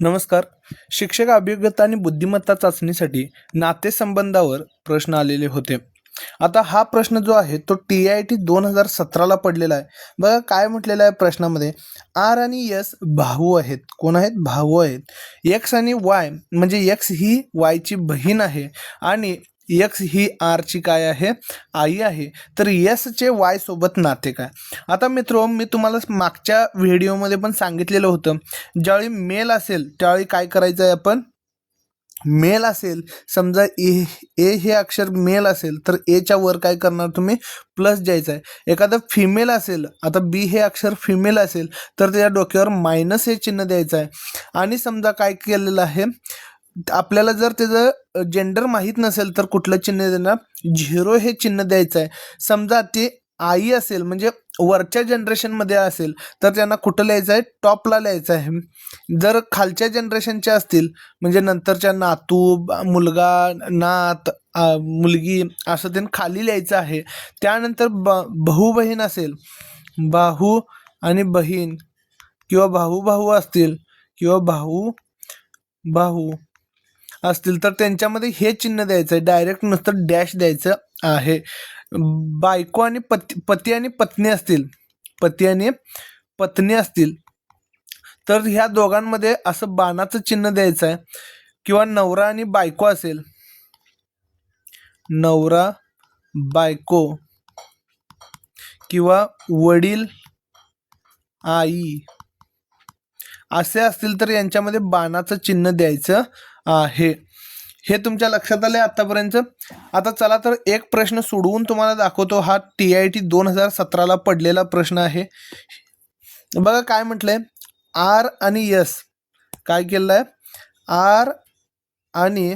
नमस्कार. शिक्षक अभियोग्यता आणि बुद्धिमत्ता चाचणीसाठी नातेसंबंधावर प्रश्न आलेले होते. आता हा प्रश्न जो आहे तो टी आय टी दोन हजार सतराला पडलेला आहे. बघा काय म्हटलेलं आहे प्रश्नामध्ये? आर आणि यस भाऊ आहेत. कोण आहेत? भाऊ आहेत. एक्स आणि वाय म्हणजे एक्स ही वायची बहीण आहे. आणि एक्स ही आरची काय आहे? आई आहे. तर यसचे वाय सोबत नाते काय? आता मित्रो मी तुम्हाला मागच्या व्हिडिओमध्ये पण सांगितलेलं होतं. ज्यावेळी मेल असेल त्यावेळी काय करायचं आहे आपण? मेल असेल समजा ए ए हे अक्षर मेल असेल तर एच्या वर काय करणार तुम्ही? प्लस द्यायचं आहे एखादं फिमेल असेल आता बी हे अक्षर फिमेल असेल तर त्याच्या डोक्यावर मायनस हे चिन्ह द्यायचं आहे आणि समजा काय केलेलं आहे? आपल्याला जर त्याचं जेंडर माहीत नसेल तर कुठलं चिन्ह देणार? झिरो हे चिन्ह द्यायचं आहे. समजा ते आई असेल म्हणजे वरच्या जनरेशनमध्ये असेल तर त्यांना कुठं लिहायचं आहे? टॉपला लिहायचं आहे. जर खालच्या जनरेशनच्या असतील म्हणजे नंतरच्या नातू मुलगा नात मुलगी असं त्यांना खाली लिहायचं आहे. त्यानंतर ब भाऊ बहीण असेल भाऊ आणि बहीण किंवा भाऊ भाऊ असतील किंवा भाऊ भाऊ असतील तर त्यांच्यामध्ये हे चिन्ह द्यायचं आहे. डायरेक्ट नुसतं डॅश द्यायचं आहे. बायको आणि पती पती आणि पत्नी असतील पती आणि पत्नी असतील तर ह्या दोघांमध्ये असं बाणाचं चिन्ह द्यायचं आहे. किंवा नवरा आणि बायको असेल नवरा बायको किंवा वडील आई असे असतील तर यांच्यामध्ये बाणाचं चिन्ह द्यायचं आहे हे तुमच्या लक्षात आले आतापर्यंत? आता चला तर एक प्रश्न सोडवून तुम्हाला दाखवतो. हा टी आय टी दोन हजार सतराला पडलेला प्रश्न आहे. बघा काय म्हटलंय? आर आणि यस. काय केलं आहे आर आणि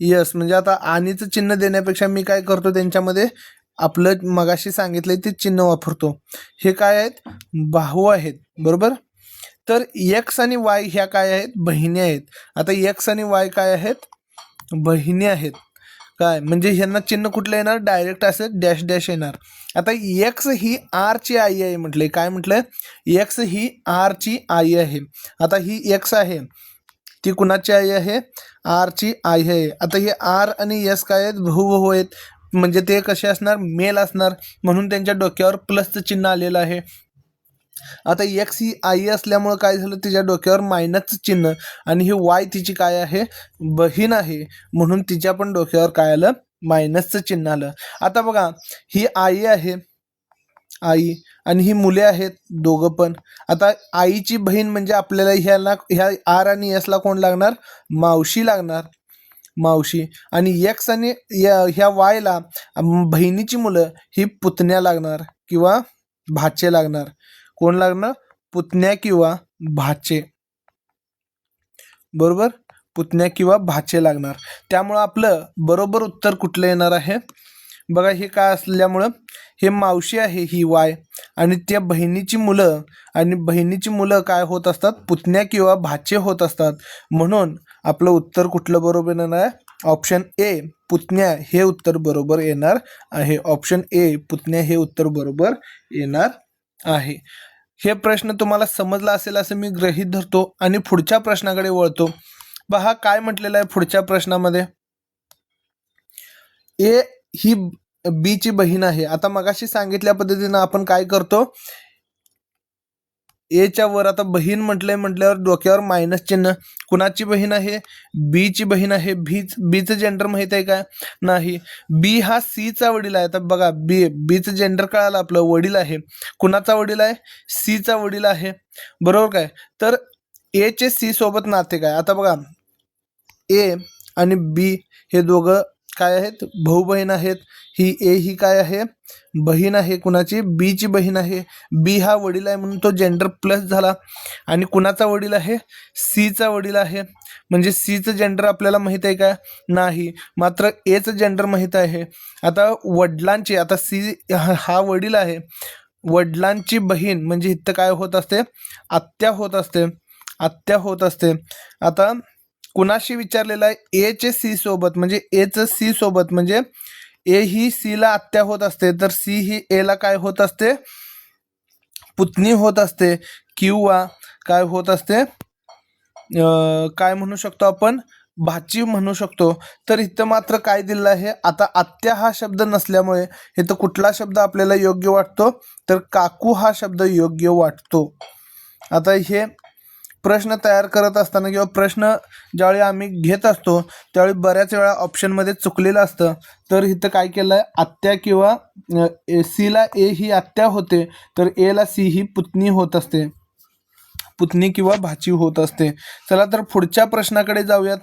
यस. म्हणजे आता आणीचं चिन्ह देण्यापेक्षा मी काय करतो त्यांच्यामध्ये? आपलं मगाशी सांगितलंय ते चिन्ह वापरतो. हे काय आहेत? भाऊ आहेत. बरोबर? तर एक्स आणि वाय ह्या काय आहेत? बहिणी आहेत. आता एक्स आणि वाय काय आहेत? बहिणी आहेत. काय? म्हणजे ह्यांना चिन्ह कुठलं येणार? डायरेक्ट असेल डॅश डॅश येणार. आता एक्स ही आरची आई आहे म्हटलंय. काय म्हटलंय? एक्स ही आरची आई आहे. आता ही एक्स आहे. ती कुणाची आई आहे? आरची आई आहे. आता हे आर आणि यस काय आहेत? भाऊ भाऊ आहेत. म्हणजे ते कसे असणार? मेल असणार. म्हणून त्यांच्या डोक्यावर प्लसचं चिन्ह आलेलं आहे. आता एक्स ही आई असल्यामुळं काय झालं? तिच्या डोक्यावर मायनसचं चिन्ह आणि ही वाय तिची काय आहे? बहीण आहे. म्हणून तिच्या पण डोक्यावर काय आलं? मायनसचं चिन्ह आलं. आता बघा ही आई आहे. आई आणि ही मुले आहेत. दोघं पण. आता आईची बहीण म्हणजे आपल्याला ह्याला ह्या आर आणि यसला कोण लागणार? मावशी लागणार. मावशी. आणि एक्स आणि ह्या वायला बहिणीची मुलं ही पुतण्या लागणार किंवा भाचे लागणार. कोण लागणार? पुतण्या किंवा भाचे. बरोबर? पुतण्या किंवा भाचे लागणार. त्यामुळं आपलं बरोबर उत्तर कुठलं येणार आहे? बघा हे काय असल्यामुळं हे मावशी आहे ही वाय आणि त्या बहिणीची मुलं आणि बहिणीची मुलं काय होत असतात? पुतण्या किंवा भाचे होत असतात. म्हणून आपलं उत्तर कुठलं बरोबर येणार आहे? ऑप्शन ए पुतण्या हे उत्तर बरोबर येणार आहे. ऑप्शन ए पुतण्या हे उत्तर बरोबर येणार आहे. हे प्रश्न तुम्हाला समजला असेल असं मी ग्रहीत धरतो आणि पुढच्या प्रश्नाकडे वळतो. पहा काय म्हटलेलं आहे पुढच्या प्रश्नामध्ये? ए ही बीची बहीण आहे. आता मगाशी सांगितल्या पद्धतीनं आपण काय करतो? एच्या वर आता बहीण म्हटलंय म्हटल्यावर डोक्यावर मायनस चिन्ह. कुणाची बहीण आहे? बीची बहीण आहे. बीच बीचं जेंडर माहीत आहे का? नाही. बी हा सीचा वडील आहे. आता बघा बी बीचं जेंडर कळालं आपलं. वडील आहे. कुणाचा वडील आहे? सीचा वडील आहे. बरोबर काय? तर एचे सी सोबत नाते काय? आता बघा ए आणि बी हे दोघं काय आहेत? भाऊ बहीण आहेत. ही ए ही काय आहे? बहीण आहे कुणाची? बीची बहीण आहे. बी हा वडील आहे म्हणून तो जेंडर प्लस झाला. आणि कुणाचा वडील आहे? सीचा वडील आहे. म्हणजे सीचं जेंडर आपल्याला माहीत आहे का? नाही. मात्र एचं जेंडर माहीत आहे. आता वडिलांची आता सी हा वडील आहे. वडिलांची बहीण म्हणजे इथं काय होत असते? आत्या होत असते. आत्या होत असते. आता कुणाशी विचारलेलं आहे? ए चे सी सोबत म्हणजे एचं सी सोबत म्हणजे ए ही सी ला आत्या होत असते तर सी ही ए ला काय होत असते? पुतणी होत असते किंवा काय होत असते? काय म्हणू शकतो आपण? भाची म्हणू शकतो. तर इथं मात्र काय दिलं आहे? आता आत्या हा शब्द नसल्यामुळे इथं कुठला शब्द आपल्याला योग्य वाटतो? तर काकू हा शब्द योग्य वाटतो. आता हे प्रश्न तयार करत असताना किंवा प्रश्न ज्यावेळी आम्ही घेत असतो त्यावेळी बऱ्याच वेळा ऑप्शनमध्ये चुकलेलं असतं. तर इथं काय केलं आहे आत्या किंवा सीला ए ही आत्या होते तर एला सी ही पुतणी होत असते. पुतणी किंवा भाची होत असते. चला तर पुढच्या प्रश्नाकडे जाऊयात.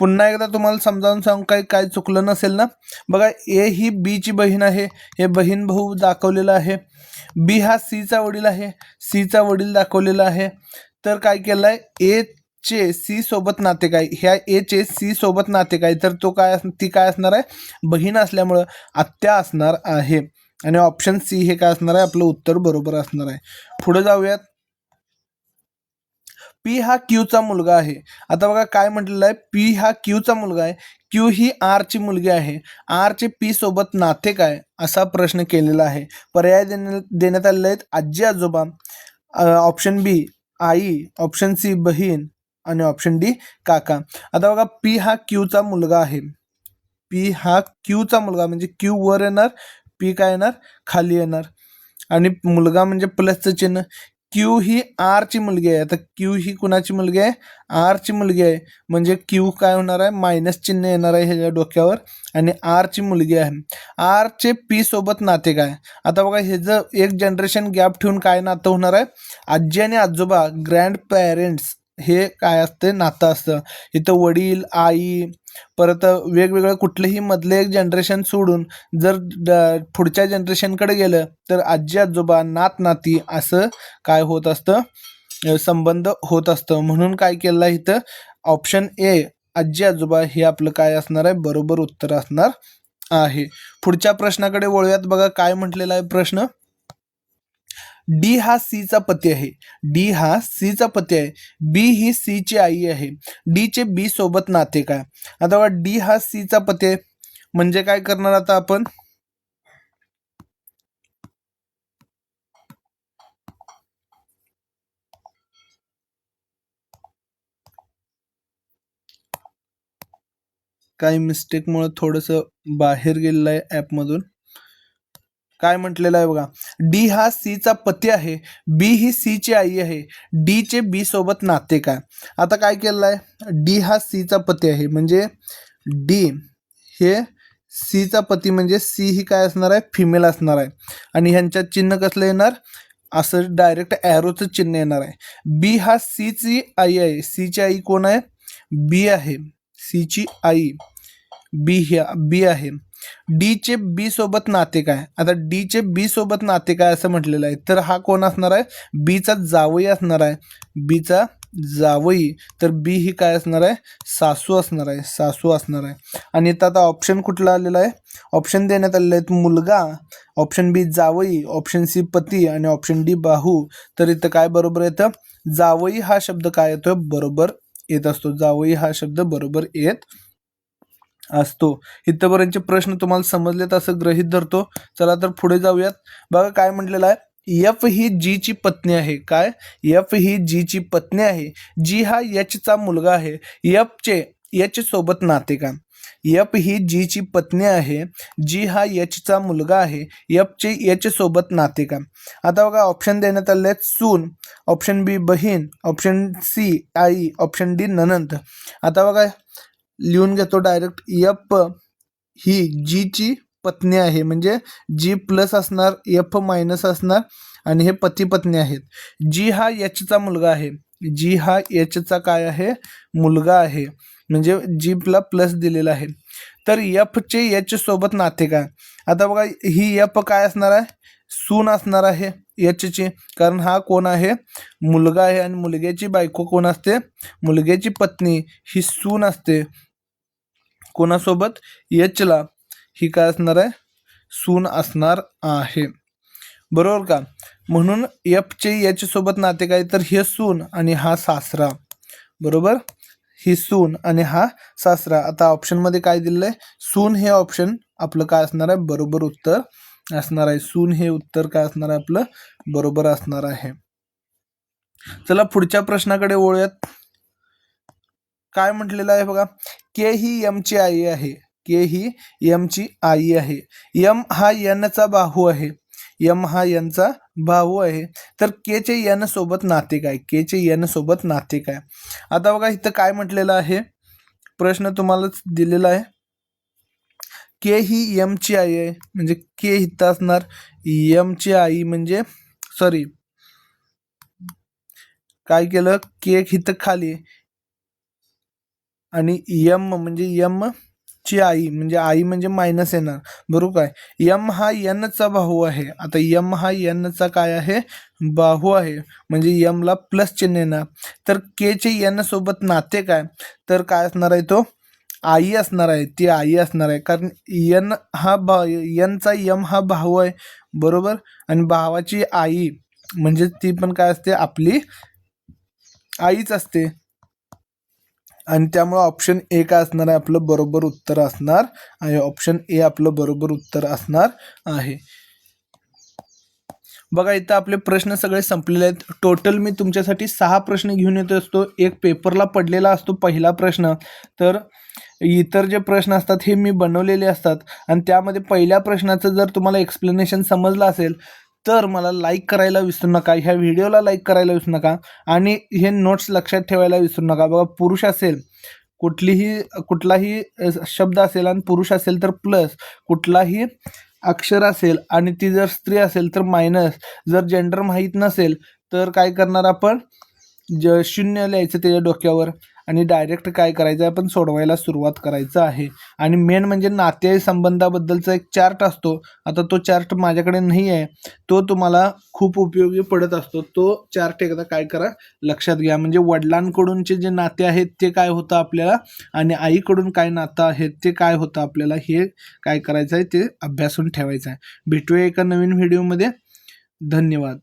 पुन्हा एकदा तुम्हाला समजावून सांगू काही काय चुकलं नसेल ना? बघा ए ही बीची बहीण आहे. हे बहीण भाऊ दाखवलेलं आहे. बी हा सीचा वडील आहे. सीचा वडील दाखवलेला आहे. तर काय केलं आहे ए चे सी सोबत नाते काय ह्या ए चे सी सोबत नाते काय तर तो काय अस- ती काय असणार आहे? बहीण असल्यामुळं आत्या असणार आहे. आणि ऑप्शन सी हे काय असणार आहे? आपलं उत्तर बरोबर असणार आहे. पुढे जाऊयात. पी हा क्यूचा मुलगा आहे. आता बघा काय म्हटलेलं आहे? पी हा क्यूचा मुलगा आहे. क्यू ही आरची मुलगी आहे. आरचे पी सोबत नाते काय असा प्रश्न केलेला आहे. पर्याय देण्या देण्यात आलेले आहेत आजी आजोबा ऑप्शन बी आई ऑप्शन सी बहीण आणि ऑप्शन डी काका. आता बघा पी हा क्यूचा मुलगा आहे. पी हा क्यूचा मुलगा म्हणजे क्यू वर येणार पी काय येणार? खाली येणार. आणि मुलगा म्हणजे प्लसचं चिन्ह. क्यू ही आरची मुलगी आहे. आता क्यू ही कुणाची मुलगी आहे? आरची मुलगी आहे. म्हणजे क्यू काय होणार आहे? मायनस चिन्ह येणार आहे ह्याच्या डोक्यावर आणि आरची मुलगी आहे. आरचे पी सोबत नाते काय? आता बघा हे जर एक जनरेशन गॅप ठेवून काय नातं होणार आहे? आजी आणि आजोबा ग्रँड पॅरेंट्स हे काय असते? नातं असतं. इथं वडील आई परत वेगवेगळं कुठलंही मधलं एक जनरेशन सोडून जर पुढच्या जनरेशनकडे गेलं तर आजी आजोबा नात नाती असं काय होत असतं? संबंध होत असतं. म्हणून काय केलं आहे इथं? ऑप्शन ए आजी आजोबा हे आपलं काय असणार आहे? बरोबर उत्तर असणार आहे. पुढच्या प्रश्नाकडे वळूयात बघा काय म्हटलेला आहे प्रश्न? डी हा सीचा पती आहे. डी हा सीचा पती आहे. बी ही सीची आई आहे. डी चे बी सोबत नाते काय? आता बघा डी हा सीचा पती आहे. म्हणजे काय करणार आता आपण? काही मिस्टेकमुळे थोडंसं बाहेर गेलेलं आहे ॲपमधून काय म्हटलेलं आहे बघा? डी हा सीचा पती आहे बी ही सीची आई आहे डीचे बी सोबत नाते काय आता काय केलेलं आहे? डी हा सीचा पती आहे म्हणजे डी हे सीचा पती म्हणजे सी ही काय असणार आहे? फिमेल असणार आहे. आणि ह्यांच्यात चिन्ह कसलं येणार? असं डायरेक्ट ॲरोचं चिन्ह येणार आहे. बी हा सीची आई आहे. सीची आई कोण आहे? बी आहे. सीची आई. बी ह्या बी आहे. डी चे बी सोबत नाते काय? आता डी चे बी सोबत नाते काय असं म्हटलेलं आहे तर हा कोण असणार आहे? बीचा जावई असणार आहे. बीचा जावई तर बी ही काय असणार आहे? सासू असणार आहे सासू असणार आहे. आणि इथं आता ऑप्शन कुठला आलेला आहे? ऑप्शन देण्यात आलेले आहेत मुलगा ऑप्शन बी जावई ऑप्शन सी पती आणि ऑप्शन डी बाहू. तर इथं काय बरोबर येतं? जावई हा शब्द काय येतो बरोबर येत असतो. जावई हा शब्द बरोबर येत असतो. इथपर्यंतचे प्रश्न तुम्हाला समजलेत असं गृहित धरतो. चला तर पुढे जाऊयात. बघा काय म्हटलेलं आहे. एफ ही जी ची पत्नी आहे. काय? एफ ही जी ची पत्नी आहे. जी हा यचचा मुलगा आहे. एफ चे एच सोबत नाते का? एफ ही जी ची पत्नी आहे. जी हा यचचा मुलगा आहे. एफ चे एच सोबत नाते का? आता बघा ऑप्शन देण्यात आले आहेत सून ऑप्शन बी बहीण ऑप्शन सी आई ऑप्शन डी ननंत आता बघा लिहून घेतो डायरेक्ट यप ही जीची पत्नी आहे. म्हणजे जी प्लस असणार एफ मायनस असणार आणि हे पती पत्नी आहेत. जी हा यचचा मुलगा आहे. जी हा एचचा काय आहे? मुलगा आहे. म्हणजे जीपला प्लस दिलेला आहे. तर यफचे एच सोबत नाते काय? आता बघा ही यफ काय असणार आहे? सून असणार आहे. याच्याची. कारण हा कोण आहे? मुलगा आहे आणि मुलग्याची बायको कोण असते? मुलग्याची पत्नी. ही सून असते. कोणासोबत? यचला. ही काय असणार आहे? सून असणार आहे. बरोबर का? म्हणून यपचे याच्यासोबत नाते काय? तर हे सून आणि हा सासरा. बरोबर? ही सून आणि हा सासरा. आता ऑप्शनमध्ये काय दिलेलं आहे सून हे ऑप्शन आपलं काय असणार आहे? बरोबर उत्तर असणार आहे. सून हे उत्तर काय असणार आहे? आपलं बरोबर असणार आहे. चला पुढच्या प्रश्नाकडे वळूयात. काय म्हटलेलं आहे बघा? के ही यमची आई आहे. के ही यमची आई आहे. यम हा यनचा बाहू आहे. यम हा यनचा भाऊ आहे. तर केचे यन सोबत नाते काय केचे यन सोबत नाते काय आता बघा इथं काय म्हटलेलं आहे? प्रश्न तुम्हालाच दिलेला आहे. के ही यमची आई आहे. म्हणजे के इथं असणार यमची आई म्हणजे सॉरी काय केलं? केक हिथं खाली आणि यम म्हणजे यम ची आई म्हणजे आई म्हणजे मायनस येणार. बरोबर काय यम हा यनचा भाऊ आहे. आता यम हा यनचा काय आहे? बाहू आहे. म्हणजे यमला प्लस चिन्ह येणार. तर के चे यन सोबत नाते काय? तर काय असणार आहे तो? आई असणार आहे ती आई असणार आहे. कारण यन हा भा यनचा यम हा भाऊ आहे बरोबर? आणि भावाची आई म्हणजे ती पण काय असते? आपली आईच असते. आणि त्यामुळं ऑप्शन ए काय असणार आहे? आपलं बरोबर उत्तर असणार आहे. ऑप्शन ए आपलं बरोबर उत्तर असणार आहे. बघा इथं आपले प्रश्न सगळे संपलेले आहेत. टोटल मी तुमच्यासाठी सहा प्रश्न घेऊन येतो असतो. एक पेपरला पडलेला असतो पहिला प्रश्न. तर इतर जे प्रश्न असतात हे मी बनवलेले असतात. आणि त्यामध्ये पहिल्या प्रश्नाचं जर तुम्हाला एक्सप्लेनेशन समजलं असेल तर मला लाईक करायला विसरू नका ह्या व्हिडिओला लाईक करायला विसरू नका आणि हे नोट्स लक्षात ठेवायला विसरू नका. बघा पुरुष असेल कुठलीही कुठलाही शब्द असेल आणि पुरुष असेल तर प्लस कुठलाही अक्षर असेल आणि ती जर स्त्री असेल तर मायनस जर जेंडर माहीत नसेल तर काय करणार आपण? ज शून्य लिहायचं त्याच्या डोक्यावर. आणि डायरेक्ट काय करायचं आहे? आपण सोडवायला सुरुवात करायचं आहे. आणि मेन म्हणजे नाते संबंधाबद्दलचा एक चार्ट असतो. आता तो चार्ट माझ्याकडे नाही आहे. तो तुम्हाला खूप उपयोगी पडत असतो. तो चार्ट एकदा काय करा लक्षात घ्या. म्हणजे वडिलांकडूनचे जे नाते आहेत ते काय होतं आपल्याला? आणि आईकडून काय नातं आहे ते काय होतं आपल्याला? हे काय करायचं आहे ते अभ्यासून ठेवायचं आहे. भेटूया एका नवीन व्हिडिओमध्ये धन्यवाद.